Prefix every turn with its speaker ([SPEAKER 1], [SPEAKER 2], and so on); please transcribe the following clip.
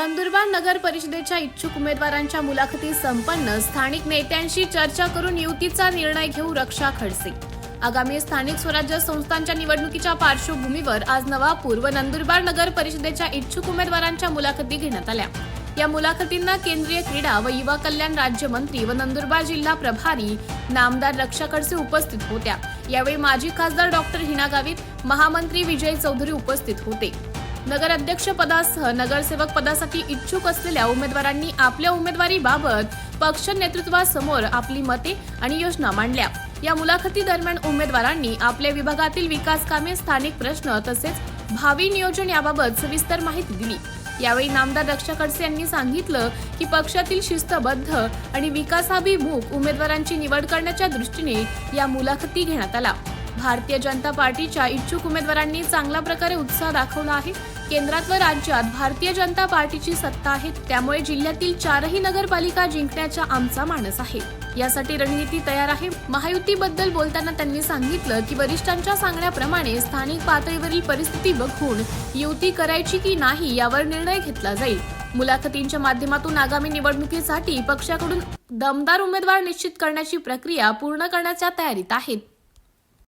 [SPEAKER 1] नंदुरबार नगर परिषदेच्या इच्छुक उमेदवारांच्या मुलाखती संपन्न स्थानिक नेत्यांशी चर्चा करून युतीचा निर्णय घेऊ रक्षा खडसे. आगामी स्थानिक स्वराज्य संस्थांच्या निवडणुकीच्या पार्श्वभूमीवर आज नवापूर व नंदुरबार नगर परिषदेच्या इच्छुक उमेदवारांच्या मुलाखती घेण्यात आल्या. या मुलाखतींना केंद्रीय क्रीडा व युवा कल्याण राज्यमंत्री व नंदुरबार जिल्हा प्रभारी नामदार रक्षा खडसे उपस्थित होत्या. यावेळी माजी खासदार डॉक्टर हिना गावित महामंत्री विजय चौधरी उपस्थित होते. नगराध्यक्षपदासह नगरसेवक पदासाठी इच्छुक असलेल्या उमेदवारांनी आपल्या उमेदवारीबाबत पक्ष नेतृत्वासमोर आपली मते आणि योजना मांडल्या. या मुलाखती दरम्यान उमेदवारांनी आपल्या विभागातील विकास कामे स्थानिक प्रश्न तसेच भावी नियोजन याबाबत सविस्तर माहिती दिली. यावेळी नामदार रक्षा खडसे यांनी सांगितलं की पक्षातील शिस्तबद्ध आणि विकासाभिमुख उमेदवारांची निवड करण्याच्या दृष्टीने या मुलाखती घेण्यात आला भारतीय जनता पार्टीच्या इच्छुक उमेदवारांनी चांगल्या प्रकारे उत्साह दाखवला आहे. केंद्रात व राज्यात भारतीय जनता पार्टीची सत्ता आहे. त्यामुळे जिल्ह्यातील चारही नगरपालिका जिंकण्याचा आमचा मानस आहे. यासाठी रणनीती तयार आहे. महायुतीबद्दल बोलताना त्यांनी सांगितलं की वरिष्ठांच्या सांगण्याप्रमाणे स्थानिक पातळीवरील परिस्थिती बघून युती करायची की नाही यावर निर्णय घेतला जाईल. मुलाखतींच्या माध्यमातून आगामी निवडणुकीसाठी पक्षाकडून दमदार उमेदवार निश्चित करण्याची प्रक्रिया पूर्ण करण्याच्या तयारीत आहेत.